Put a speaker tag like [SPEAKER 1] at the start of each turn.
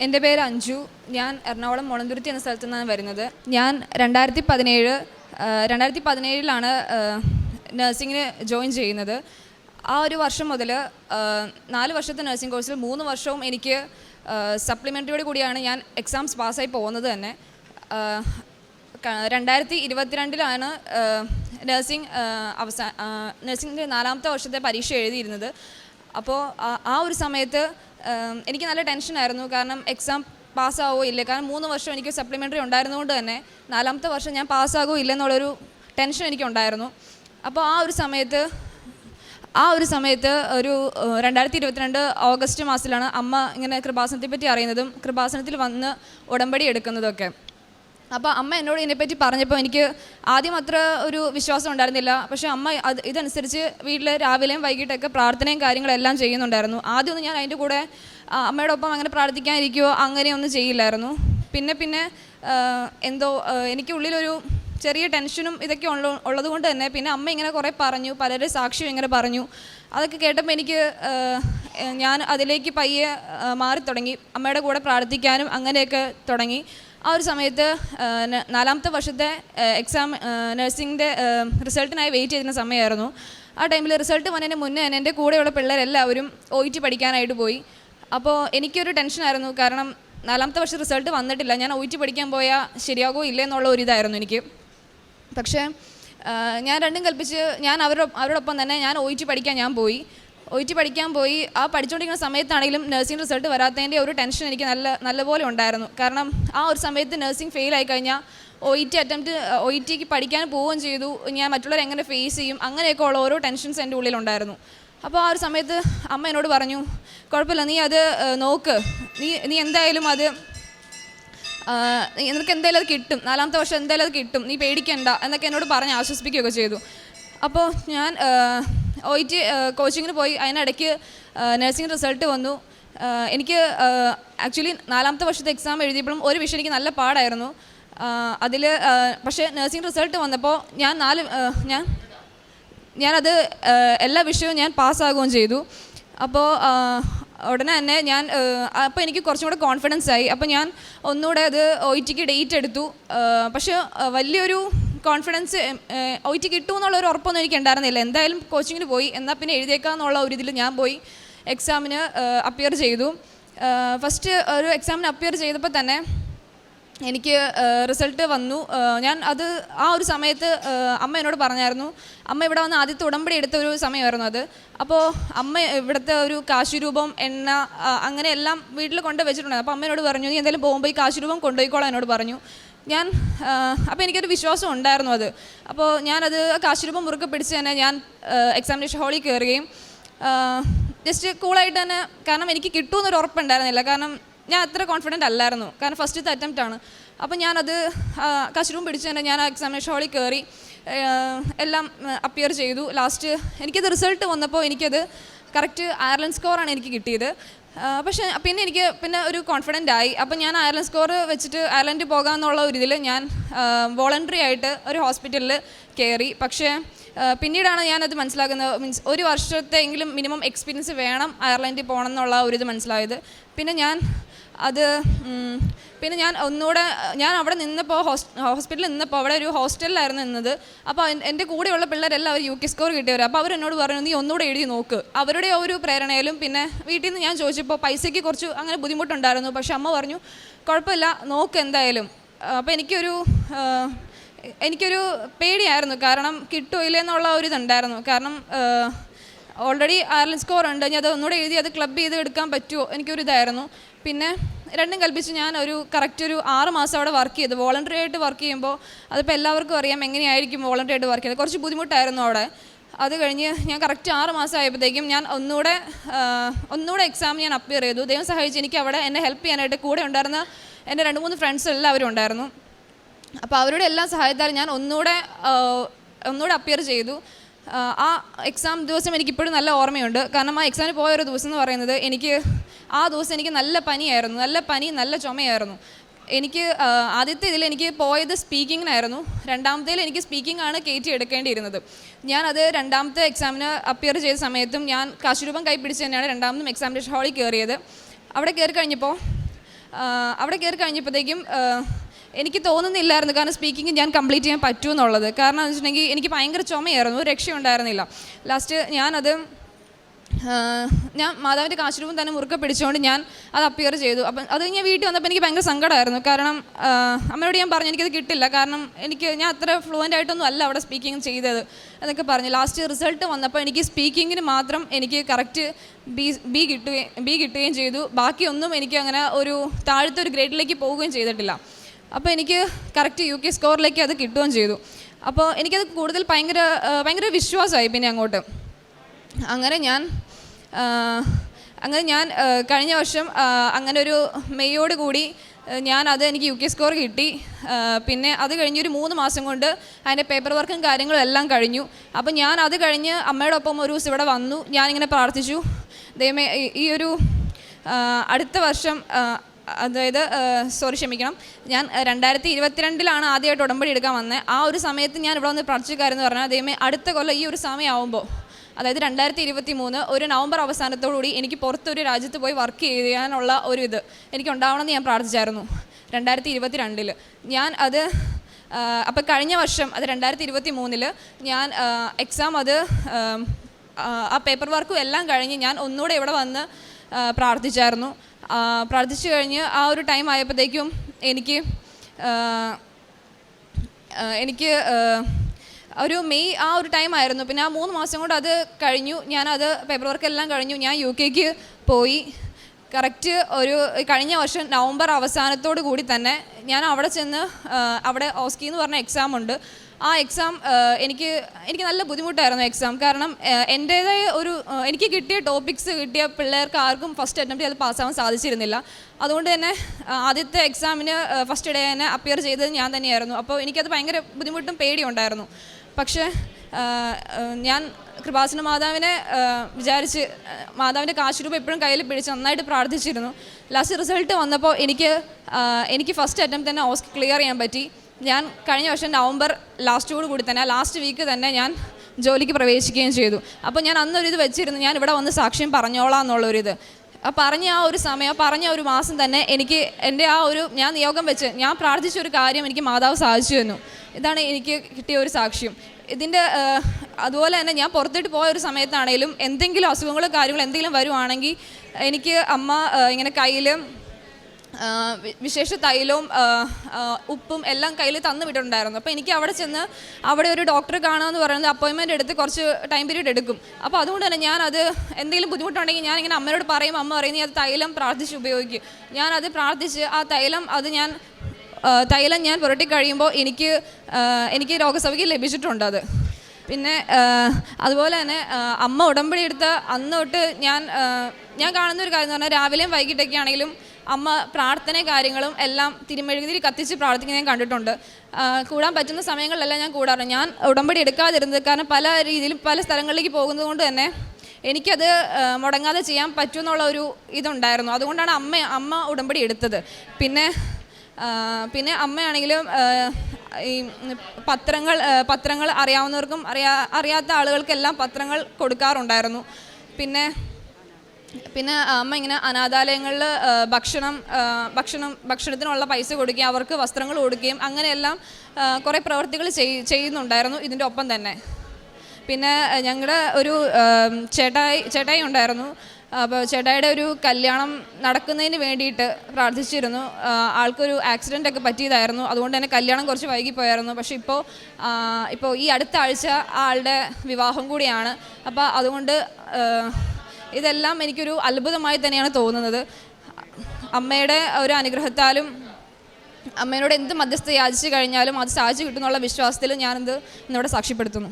[SPEAKER 1] എന്റെ പേര് അഞ്ജു. ഞാൻ എറണാകുളം മുളന്തുരുത്തി എന്ന സ്ഥലത്തു നിന്നാണ് വരുന്നത്. ഞാൻ രണ്ടായിരത്തി പതിനേഴ് രണ്ടായിരത്തി പതിനേഴിലാണ് നഴ്സിങ്ങിന് ജോയിൻ ചെയ്യുന്നത്. ആ ഒരു വർഷം മുതൽ നാല് വർഷത്തെ നഴ്സിംഗ് കോഴ്സിൽ മൂന്ന് വർഷവും എനിക്ക് സപ്ലിമെന്ററിയോട് കൂടിയാണ് ഞാൻ എക്സാംസ് പാസ്സായി പോകുന്നത് തന്നെ. രണ്ടായിരത്തി ഇരുപത്തിരണ്ടിലാണ് നഴ്സിംഗ് അവസാന നഴ്സിംഗിന്റെ നാലാമത്തെ വർഷത്തെ പരീക്ഷ എഴുതിയിരുന്നത്. അപ്പോൾ ആ- ഒരു സമയത്ത് എനിക്ക് നല്ല ടെൻഷനായിരുന്നു കാരണം എക്സാം പാസ്സാവോ ഇല്ല? കാരണം മൂന്ന് വർഷം എനിക്ക് സപ്ലിമെന്ററി ഉണ്ടായിരുന്നതുകൊണ്ട് തന്നെ നാലാമത്തെ വർഷം ഞാൻ പാസ്സാകോ ഇല്ലെന്നുള്ളൊരു ടെൻഷൻ എനിക്കുണ്ടായിരുന്നു. അപ്പോൾ ആ ഒരു സമയത്ത് ആ ഒരു സമയത്ത് ഒരു രണ്ടായിരത്തി ഇരുപത്തിരണ്ട് ഓഗസ്റ്റ് മാസത്തിലാണ് അമ്മ ഇങ്ങനെ കൃപാസനത്തെ പറ്റി അറിയുന്നതും കൃപാസനത്തിൽ വന്ന് ഉടമ്പടി എടുക്കുന്നതൊക്കെ. അപ്പോൾ അമ്മ എന്നോട് ഇതിനെപ്പറ്റി പറഞ്ഞപ്പോൾ എനിക്ക് ആദ്യം അത്ര ഒരു വിശ്വാസം ഉണ്ടായിരുന്നില്ല. പക്ഷേ അമ്മ അത് ഇതനുസരിച്ച് വീട്ടിൽ രാവിലെയും വൈകിട്ടൊക്കെ പ്രാർത്ഥനയും കാര്യങ്ങളെല്ലാം ചെയ്യുന്നുണ്ടായിരുന്നു. ആദ്യമൊന്നും ഞാൻ അതിന്റെ കൂടെ അമ്മയോടൊപ്പം അങ്ങനെ പ്രാർത്ഥിക്കാനിരിക്കുമോ അങ്ങനെയൊന്നും ചെയ്യില്ലായിരുന്നു. പിന്നെ പിന്നെ എന്തോ എനിക്കുള്ളിലൊരു ചെറിയ ടെൻഷനും ഇതൊക്കെ ഉള്ള ഉള്ളത് കൊണ്ട് തന്നെ പിന്നെ അമ്മ ഇങ്ങനെ കുറേ പറഞ്ഞു പലരുടെ സാക്ഷ്യം ഇങ്ങനെ പറഞ്ഞു. അതൊക്കെ കേട്ടപ്പോൾ എനിക്ക് ഞാൻ അതിലേക്ക് പയ്യെ മാറി തുടങ്ങി അമ്മയുടെ കൂടെ പ്രാർത്ഥിക്കാനും അങ്ങനെയൊക്കെ തുടങ്ങി. ആ ഒരു സമയത്ത് നാലാമത്തെ വർഷത്തെ എക്സാം നഴ്സിംഗിന്റെ റിസൾട്ടിനായി വെയിറ്റ് ചെയ്യുന്ന സമയമായിരുന്നു ആ ടൈമിൽ റിസൾട്ട് വന്നതിന് മുന്നേ തന്നെ എന്റെ കൂടെയുള്ള പിള്ളേരെല്ലാവരും ഒ ടി പഠിക്കാനായിട്ട് പോയി. അപ്പോൾ എനിക്കൊരു ടെൻഷനായിരുന്നു കാരണം നാലാമത്തെ വർഷം റിസൾട്ട് വന്നിട്ടില്ല. ഞാൻ ഒ ടി പഠിക്കാൻ പോയാൽ ശരിയാകുമോ ഇല്ലേ എന്നുള്ള ഒരു ഇതായിരുന്നു എനിക്ക്. പക്ഷേ ഞാൻ രണ്ടും കൽപ്പിച്ച് ഞാൻ അവരുടെ അവരോടൊപ്പം തന്നെ ഞാൻ ഒ ടി പഠിക്കാൻ ഞാൻ പോയി. ഒ ടി പഠിക്കാൻ പോയി. ആ പഠിച്ചുകൊണ്ടിരിക്കുന്ന സമയത്താണെങ്കിലും നഴ്സിംഗ് റിസൾട്ട് വരാത്തതിന്റെ ഒരു ടെൻഷൻ എനിക്ക് നല്ല നല്ലപോലെ ഉണ്ടായിരുന്നു. കാരണം ആ ഒരു സമയത്ത് നഴ്സിംഗ് ഫെയിൽ ആയി കഴിഞ്ഞാൽ O E T attempt O E tick പഠിക്കാൻ പോവുകയും ചെയ്തു. ഞാൻ മറ്റുള്ളവരെ എങ്ങനെ ഫേസ് ചെയ്യും? അങ്ങനെയൊക്കെ ഉള്ള ഓരോ ടെൻഷൻസ് എന്റെ ഉള്ളിലുണ്ടായിരുന്നു അപ്പോൾ ആ ഒരു സമയത്ത് അമ്മ എന്നോട് പറഞ്ഞു കുഴപ്പമില്ല നീ അത് നോക്ക്. നീ നീ എന്തായാലും അത് നിനക്ക് എന്തായാലും അത് കിട്ടും. നാലാമത്തെ വർഷം എന്തായാലും അത് കിട്ടും. നീ പേടിക്കണ്ട എന്നൊക്കെ എന്നോട് പറഞ്ഞ് ആശ്വസിപ്പിക്കുകയൊക്കെ ചെയ്തു. അപ്പോൾ ഞാൻ ഒ ഇ ടി കോച്ചിങ്ങിന് പോയി. അതിനിടയ്ക്ക് നഴ്സിംഗ് റിസൾട്ട് വന്നു. എനിക്ക് ആക്ച്വലി നാലാമത്തെ വർഷത്തെ എക്സാം എഴുതിയപ്പോഴും ഒരു വിഷയം എനിക്ക് നല്ല പാടായിരുന്നു. അതിൽ പക്ഷേ നഴ്സിംഗ് റിസൾട്ട് വന്നപ്പോൾ ഞാൻ നാല് ഞാൻ ഞാനത് എല്ലാ വിഷയവും ഞാൻ പാസ്സാകുകയും ചെയ്തു. അപ്പോൾ ഉടനെ തന്നെ ഞാൻ അപ്പോൾ എനിക്ക് കുറച്ചും കൂടെ കോൺഫിഡൻസ് ആയി. അപ്പോൾ ഞാൻ ഒന്നുകൂടെ അത് ഒ ഐ ടിക്ക് ഡേറ്റ് എടുത്തു. പക്ഷേ വലിയൊരു കോൺഫിഡൻസ് ഒ ടി കിട്ടുമെന്നുള്ള ഒരു ഉറപ്പൊന്നും എനിക്ക് ഉണ്ടായിരുന്നില്ല. എന്തായാലും കോച്ചിങ്ങിന് പോയി. എന്നാൽ പിന്നെ എഴുതിയേക്കാന്നുള്ള ഒരു ഇതിൽ ഞാൻ പോയി എക്സാമിന് അപ്പിയർ ചെയ്തു. ഫസ്റ്റ് ഒരു എക്സാമിന് അപ്പിയർ ചെയ്തപ്പോൾ തന്നെ എനിക്ക് റിസൾട്ട് വന്നു. ഞാൻ അത് ആ ഒരു സമയത്ത് അമ്മ എന്നോട് പറഞ്ഞായിരുന്നു. അമ്മ ഇവിടെ വന്ന് ആദ്യത്തെ ഉടമ്പടി എടുത്ത ഒരു സമയമായിരുന്നു അത്. അപ്പോൾ അമ്മ ഇവിടുത്തെ ഒരു കാശുരൂപം എണ്ണ അങ്ങനെ എല്ലാം വീട്ടിൽ കൊണ്ടുവച്ചിട്ടുണ്ടായിരുന്നു അപ്പോൾ അമ്മയോട് പറഞ്ഞു നീ എന്തായാലും പോകുമ്പോൾ ഈ കാശുരൂപം കൊണ്ടുപോയിക്കോളാം എന്നോട് പറഞ്ഞു. ഞാൻ അപ്പോൾ എനിക്കൊരു വിശ്വാസം ഉണ്ടായിരുന്നു അത്. അപ്പോൾ ഞാനത് കാശിരൂപം മുറുക്കെ പിടിച്ച് തന്നെ ഞാൻ എക്സാമിനേഷൻ ഹാളിൽ കയറുകയും ജസ്റ്റ് കൂളായിട്ട് തന്നെ കാരണം എനിക്ക് കിട്ടുമെന്നൊരു ഉറപ്പുണ്ടായിരുന്നില്ല. കാരണം ഞാൻ അത്ര കോൺഫിഡന്റ് അല്ലായിരുന്നു. കാരണം ഫസ്റ്റത്തെ അറ്റംപ്റ്റ് ആണ്. അപ്പോൾ ഞാനത് കശുരൂം പിടിച്ച് തന്നെ ഞാൻ ആ എക്സാമിനേഷൻ ഹാളിൽ കയറി എല്ലാം അപ്പിയർ ചെയ്തു. ലാസ്റ്റ് എനിക്കത് റിസൾട്ട് വന്നപ്പോൾ എനിക്കത് കറക്റ്റ് അയർലൻഡ് സ്കോറാണ് എനിക്ക് കിട്ടിയത്. പക്ഷേ പിന്നെ എനിക്ക് പിന്നെ ഒരു കോൺഫിഡന്റ് ആയി. അപ്പം ഞാൻ അയർലൻഡ് സ്കോർ വെച്ചിട്ട് അയർലൻഡിൽ പോകാമെന്നുള്ള ഒരു ഇതിൽ ഞാൻ വോളണ്ടറി ആയിട്ട് ഒരു ഹോസ്പിറ്റലിൽ കയറി പക്ഷേ പിന്നീടാണ് ഞാനത് മനസ്സിലാക്കുന്നത് മീൻസ് ഒരു വർഷത്തെങ്കിലും മിനിമം എക്സ്പീരിയൻസ് വേണം അയർലൻഡിൽ പോകണം എന്നുള്ള ഒരു ഇത് മനസ്സിലായത്. പിന്നെ ഞാൻ അത് പിന്നെ ഞാൻ ഒന്നുകൂടെ ഞാൻ അവിടെ നിന്നപ്പോൾ ഹോസ്പിറ്റലിൽ നിന്നപ്പോൾ അവിടെ ഒരു ഹോസ്റ്റലിലായിരുന്നു നിന്നത്. അപ്പോൾ എന്റെ കൂടെയുള്ള പിള്ളേരെല്ലാം അവർ യു കെ സ്കോർ കിട്ടിയവർ അപ്പോൾ അവരെന്നോട് പറഞ്ഞു നീ ഒന്നുകൂടെ എഴുതി നോക്ക്. അവരുടെ ഒരു പ്രേരണയിലും പിന്നെ വീട്ടിൽ നിന്ന് ഞാൻ ചോദിച്ചപ്പോൾ പൈസയ്ക്ക് കുറച്ച് അങ്ങനെ ബുദ്ധിമുട്ടുണ്ടായിരുന്നു. പക്ഷെ അമ്മ പറഞ്ഞു കുഴപ്പമില്ല നോക്ക് എന്തായാലും. അപ്പോൾ എനിക്കൊരു എനിക്കൊരു പേടിയായിരുന്നു. കാരണം കിട്ടുമോ ഇല്ലെന്നുള്ള ഒരു ഇതുണ്ടായിരുന്നു. കാരണം ഓൾറെഡി അയർലൻഡ് സ്കോർ ഉണ്ട്. ഞാൻ അത് ഒന്നുകൂടെ എഴുതി അത് ക്ലബ് ചെയ്ത് എടുക്കാൻ പറ്റുമോ എനിക്കൊരു ഇതായിരുന്നു പിന്നെ രണ്ടും കൽപ്പിച്ച് ഞാൻ ഒരു കറക്റ്റ് ഒരു ആറ് മാസം അവിടെ വർക്ക് ചെയ്തു. വോളണ്ടറി ആയിട്ട് വർക്ക് ചെയ്യുമ്പോൾ അതിപ്പോൾ എല്ലാവർക്കും അറിയാം എങ്ങനെയായിരിക്കും വോളണ്ടറി ആയിട്ട് വർക്ക് ചെയ്യുന്നത്. കുറച്ച് ബുദ്ധിമുട്ടായിരുന്നു അവിടെ. അത് കഴിഞ്ഞ് ഞാൻ കറക്റ്റ് ആറ് മാസം ആയപ്പോഴത്തേക്കും ഞാൻ ഒന്നുകൂടെ ഒന്നുകൂടെ എക്സാം ഞാൻ അപ്പിയർ ചെയ്തു. ദൈവം സഹായിച്ച് എനിക്ക് അവിടെ എന്നെ ഹെൽപ്പ് ചെയ്യാനായിട്ട് കൂടെ ഉണ്ടായിരുന്ന എന്റെ രണ്ട് മൂന്ന് ഫ്രണ്ട്സ് എല്ലാവരും ഉണ്ടായിരുന്നു. അപ്പോൾ അവരുടെ എല്ലാ സഹായത്താലും ഞാൻ ഒന്നുകൂടെ ഒന്നുകൂടെ അപ്പിയർ ചെയ്തു. ആ, എക്സാം ദിവസം എനിക്കിപ്പോഴും നല്ല ഓർമ്മയുണ്ട്. കാരണം ആ എക്സാമിന് പോയ ഒരു ദിവസം എന്ന് പറയുന്നത് എനിക്ക് ആ ദിവസം എനിക്ക് നല്ല പനിയായിരുന്നു. നല്ല പനി നല്ല ചുമയായിരുന്നു. എനിക്ക് ആദ്യത്തെ ഇതിൽ എനിക്ക് പോയത് സ്പീക്കിങ്ങിനായിരുന്നു രണ്ടാമത്തേൽ എനിക്ക് സ്പീക്കിംഗ് ആണ് കയറ്റി എടുക്കേണ്ടിയിരുന്നത്. ഞാനത് രണ്ടാമത്തെ എക്സാമിന് അപ്പിയർ ചെയ്ത സമയത്തും ഞാൻ കാശുരൂപം കൈപ്പിടിച്ച് തന്നെയാണ് രണ്ടാമതും എക്സാമിനേഷൻ ഹാളിൽ കയറിയത്. അവിടെ കയറി കഴിഞ്ഞപ്പോൾ അവിടെ കയറി കഴിഞ്ഞപ്പോഴത്തേക്കും എനിക്ക് തോന്നുന്നില്ലായിരുന്നു. കാരണം സ്പീക്കിംഗ് ഞാൻ കംപ്ലീറ്റ് ചെയ്യാൻ പറ്റുമെന്നുള്ളത്. കാരണം എന്ന് വെച്ചിട്ടുണ്ടെങ്കിൽ എനിക്ക് ഭയങ്കര ചുമയായിരുന്നു. രക്ഷയുണ്ടായിരുന്നില്ല ലാസ്റ്റ് ഞാനത് ഞാൻ മാതാവിന്റെ കാശുരൂപം തന്നെ മുറുക്ക പിടിച്ചുകൊണ്ട് ഞാൻ അത് അപ്പിയർ ചെയ്തു. അപ്പം അത് ഞാൻ വീട്ടിൽ വന്നപ്പോൾ എനിക്ക് ഭയങ്കര സങ്കടമായിരുന്നു. കാരണം അമ്മയോട് ഞാൻ പറഞ്ഞു എനിക്കത് കിട്ടില്ല. കാരണം എനിക്ക് ഞാൻ അത്ര ഫ്ലുവന്റ് ആയിട്ടൊന്നും അല്ല അവിടെ സ്പീക്കിംഗ് ചെയ്തത്. എന്നൊക്കെ പറഞ്ഞു. ലാസ്റ്റ് റിസൾട്ട് വന്നപ്പോൾ എനിക്ക് സ്പീക്കിങ്ങിന് മാത്രം എനിക്ക് കറക്റ്റ് ബി ബി കിട്ടുകയും ബി കിട്ടുകയും ചെയ്തു. ബാക്കിയൊന്നും എനിക്ക് അങ്ങനെ ഒരു താഴത്തെ ഒരു ഗ്രേഡിലേക്ക് പോവുകയും ചെയ്തിട്ടില്ല. അപ്പോൾ എനിക്ക് കറക്റ്റ് യു കെ സ്കോറിലേക്ക് അത് കിട്ടുകയും ചെയ്തു. അപ്പോൾ എനിക്കത് കൂടുതൽ ഭയങ്കര ഭയങ്കര വിശ്വാസമായി പിന്നെ അങ്ങോട്ട്. അങ്ങനെ ഞാൻ അങ്ങനെ ഞാൻ കഴിഞ്ഞ വർഷം അങ്ങനെ ഒരു മെയ്യോട് കൂടി ഞാൻ അത് എനിക്ക് യു കെ സ്കോർ കിട്ടി. പിന്നെ അത് കഴിഞ്ഞ് ഒരു മൂന്ന് മാസം കൊണ്ട് അതിന്റെ പേപ്പർ വർക്കും കാര്യങ്ങളും എല്ലാം കഴിഞ്ഞു. അപ്പോൾ ഞാൻ അത് കഴിഞ്ഞ് അമ്മയോടൊപ്പം ഒരു ദിവസം ഇവിടെ വന്നു. ഞാനിങ്ങനെ പ്രാർത്ഥിച്ചു. ദൈവമേ ഈ- ഒരു അടുത്ത വർഷം അതായത് സോറി ക്ഷമിക്കണം. ഞാൻ രണ്ടായിരത്തി ഇരുപത്തിരണ്ടിലാണ് ആദ്യമായിട്ട് ഉടമ്പടി എടുക്കാൻ വന്നത് ആ ഒരു സമയത്ത് ഞാൻ ഇവിടെ വന്ന് എന്ന് പറഞ്ഞാൽ ദൈവമേ അടുത്ത കൊല്ലം ഈ ഒരു സമയമാവുമ്പോൾ അതായത് രണ്ടായിരത്തി ഇരുപത്തി മൂന്ന് ഒരു നവംബർ അവസാനത്തോടുകൂടി എനിക്ക് പുറത്തൊരു രാജ്യത്ത് പോയി വർക്ക് ചെയ്യാനുള്ള ഒരു ഇത് എനിക്ക് ഉണ്ടാവണമെന്ന് ഞാൻ പ്രാർത്ഥിച്ചായിരുന്നു രണ്ടായിരത്തി ഇരുപത്തി രണ്ടിൽ ഞാൻ അത് അപ്പോൾ കഴിഞ്ഞ വർഷം അത് രണ്ടായിരത്തി ഇരുപത്തി മൂന്നിൽ ഞാൻ എക്സാം അത് ആ, പേപ്പർ വർക്കും എല്ലാം കഴിഞ്ഞ് ഞാൻ ഒന്നുകൂടെ ഇവിടെ വന്ന് പ്രാർത്ഥിച്ചായിരുന്നു. പ്രാർത്ഥിച്ചു കഴിഞ്ഞ് ആ ഒരു ടൈം ആയപ്പോഴത്തേക്കും എനിക്ക് എനിക്ക് ഒരു മെയ് ആ ഒരു ടൈം ആയിരുന്നു. പിന്നെ ആ മൂന്ന് മാസം കൊണ്ട് അത് കഴിഞ്ഞു. ഞാനത് പേപ്പർ വർക്ക് എല്ലാം കഴിഞ്ഞു. ഞാൻ യു കെക്ക് പോയി. കറക്റ്റ് ഒരു കഴിഞ്ഞ വർഷം നവംബർ അവസാനത്തോടു കൂടി തന്നെ ഞാൻ അവിടെ ചെന്ന് അവിടെ ഓസ്കി എന്ന് പറഞ്ഞ എക്സാം ഉണ്ട്. ആ എക്സാം എനിക്ക് എനിക്ക് നല്ല ബുദ്ധിമുട്ടായിരുന്നു എക്സാം കാരണം എന്റേതായ ഒരു എനിക്ക് കിട്ടിയ ടോപ്പിക്സ് കിട്ടിയ പിള്ളേർക്ക് ആർക്കും ഫസ്റ്റ് അറ്റംപ്റ്റ് അത് പാസ്സാവാൻ സാധിച്ചിരുന്നില്ല. അതുകൊണ്ട് തന്നെ ആദ്യത്തെ എക്സാമിന് ഫസ്റ്റ് ഡേ തന്നെ അപ്പിയർ ചെയ്തത് ഞാൻ തന്നെയായിരുന്നു. അപ്പോൾ എനിക്കത് ഭയങ്കര ബുദ്ധിമുട്ടും പേടിയുണ്ടായിരുന്നു. പക്ഷേ ഞാൻ കൃപാസന മാതാവിനെ വിചാരിച്ച് മാതാവിന്റെ കാശുരൂപം എപ്പോഴും കയ്യിൽ പിടിച്ച് നന്നായിട്ട് പ്രാർത്ഥിച്ചിരുന്നു. ലാസ്റ്റ് റിസൾട്ട് വന്നപ്പോൾ എനിക്ക് എനിക്ക് ഫസ്റ്റ് അറ്റംപ്റ്റ് തന്നെ ഓസ്ക് ക്ലിയർ ചെയ്യാൻ പറ്റി. ഞാൻ കഴിഞ്ഞ വർഷം നവംബർ ലാസ്റ്റോട് കൂടി തന്നെ ലാസ്റ്റ് വീക്ക് തന്നെ ഞാൻ ജോലിക്ക് പ്രവേശിക്കുകയും ചെയ്തു. അപ്പോൾ ഞാൻ അന്നൊരിത് വെച്ചിരുന്നു ഞാൻ ഇവിടെ വന്ന് സാക്ഷ്യം പറഞ്ഞോളാം എന്നുള്ളൊരിത്. പറഞ്ഞ ആ ഒരു സമയം പറഞ്ഞ ഒരു മാസം തന്നെ എനിക്ക് എന്റെ ആ ഒരു ഞാൻ നിയോഗം വെച്ച് ഞാൻ പ്രാർത്ഥിച്ച ഒരു കാര്യം എനിക്ക് മാതാവ് സാധിച്ചു തന്നു. ഇതാണ് എനിക്ക് കിട്ടിയ ഒരു സാക്ഷ്യം. ഇതിന്റെ അതുപോലെ തന്നെ ഞാൻ പുറത്തോട്ട് പോയ ഒരു സമയത്താണെങ്കിലും എന്തെങ്കിലും അസുഖങ്ങളോ കാര്യങ്ങളോ എന്തെങ്കിലും വരുവാണെങ്കിൽ എനിക്ക് അമ്മ ഇങ്ങനെ വി- വിശേഷ തൈലവും ഉപ്പും എല്ലാം കയ്യിൽ തന്നു വിട്ടിട്ടുണ്ടായിരുന്നു. അപ്പോൾ എനിക്ക് അവിടെ ചെന്ന് അവിടെ ഒരു ഡോക്ടറെ കാണുക പറയുന്നത് അപ്പോയിൻമെന്റ് എടുത്ത് കുറച്ച് ടൈം പീരീഡ് എടുക്കും. അപ്പോൾ അതുകൊണ്ട് തന്നെ ഞാനത് എന്തെങ്കിലും ബുദ്ധിമുട്ടുണ്ടെങ്കിൽ ഞാനിങ്ങനെ അമ്മയോട് പറയും അമ്മ പറയും നീ അത് തൈലം പ്രാർത്ഥിച്ച് ഉപയോഗിക്കും. ഞാനത് പ്രാർത്ഥിച്ച് ആ തൈലം അത് ഞാൻ തൈലം ഞാൻ പുരട്ടി കഴിയുമ്പോൾ എനിക്ക് എനിക്ക് രോഗസഭയ്ക്ക് ലഭിച്ചിട്ടുണ്ട് അത്. പിന്നെ അതുപോലെ തന്നെ അമ്മ ഉടമ്പടി എടുത്ത അന്നോട്ട് ഞാൻ ഞാൻ കാണുന്ന ഒരു കാര്യം എന്ന് പറഞ്ഞാൽ രാവിലെയും വൈകിട്ടൊക്കെ ആണെങ്കിലും അമ്മ പ്രാർത്ഥന കാര്യങ്ങളും എല്ലാം തിരുമെഴുകുതിരി കത്തിച്ച് പ്രാർത്ഥിക്കുന്നത് ഞാൻ കണ്ടിട്ടുണ്ട്. കൂടാൻ പറ്റുന്ന സമയങ്ങളിലെല്ലാം ഞാൻ കൂടാറുണ്ട്. ഞാൻ ഉടമ്പടി എടുക്കാതിരുന്നത് കാരണം പല രീതിയിലും പല സ്ഥലങ്ങളിലേക്ക് പോകുന്നത് കൊണ്ട് തന്നെ എനിക്കത് മുടങ്ങാതെ ചെയ്യാൻ പറ്റുമെന്നുള്ള ഒരു ഇതുണ്ടായിരുന്നു. അതുകൊണ്ടാണ് അമ്മ അമ്മ ഉടമ്പടി എടുത്തത്. പിന്നെ പിന്നെ അമ്മയാണെങ്കിലും ഈ പത്രങ്ങൾ പത്രങ്ങൾ അറിയാവുന്നവർക്കും അറിയാ അറിയാത്ത ആളുകൾക്കെല്ലാം പത്രങ്ങൾ കൊടുക്കാറുണ്ടായിരുന്നു. പിന്നെ പിന്നെ അമ്മ ഇങ്ങനെ അനാഥാലയങ്ങളിൽ ഭക്ഷണം ഭക്ഷണം ഭക്ഷണത്തിനുള്ള പൈസ കൊടുക്കുകയും അവർക്ക് വസ്ത്രങ്ങൾ കൊടുക്കുകയും അങ്ങനെയെല്ലാം കുറേ പ്രവർത്തികൾ ചെയ്- ചെയ്യുന്നുണ്ടായിരുന്നു ഇതിന്റെ ഒപ്പം തന്നെ. പിന്നെ ഞങ്ങളുടെ ഒരു ചേട്ടായി ചേട്ടായി ഉണ്ടായിരുന്നു. അപ്പോൾ ചേട്ടായിയുടെ ഒരു കല്യാണം നടക്കുന്നതിന് വേണ്ടിയിട്ട് പ്രാർത്ഥിച്ചിരുന്നു. ആൾക്കൊരു ആക്സിഡന്റ് ഒക്കെ പറ്റിയതായിരുന്നു. അതുകൊണ്ട് തന്നെ കല്യാണം കുറച്ച് വൈകിപ്പോയായിരുന്നു. പക്ഷേ ഇപ്പോൾ ഇപ്പോൾ ഈ അടുത്ത ആഴ്ച ആളുടെ വിവാഹം കൂടിയാണ്. അപ്പോൾ അതുകൊണ്ട് ഇതെല്ലാം എനിക്കൊരു അത്ഭുതമായി തന്നെയാണ് തോന്നുന്നത്. അമ്മയുടെ ഒരു അനുഗ്രഹത്താലും അമ്മയോട് എന്ത് മധ്യസ്ഥ യാചിച്ചു കഴിഞ്ഞാലും അത് സാധിച്ചു കിട്ടുന്നുള്ള വിശ്വാസത്തിൽ ഞാനിത് ഇന്നിവിടെ സാക്ഷ്യപ്പെടുത്തുന്നു.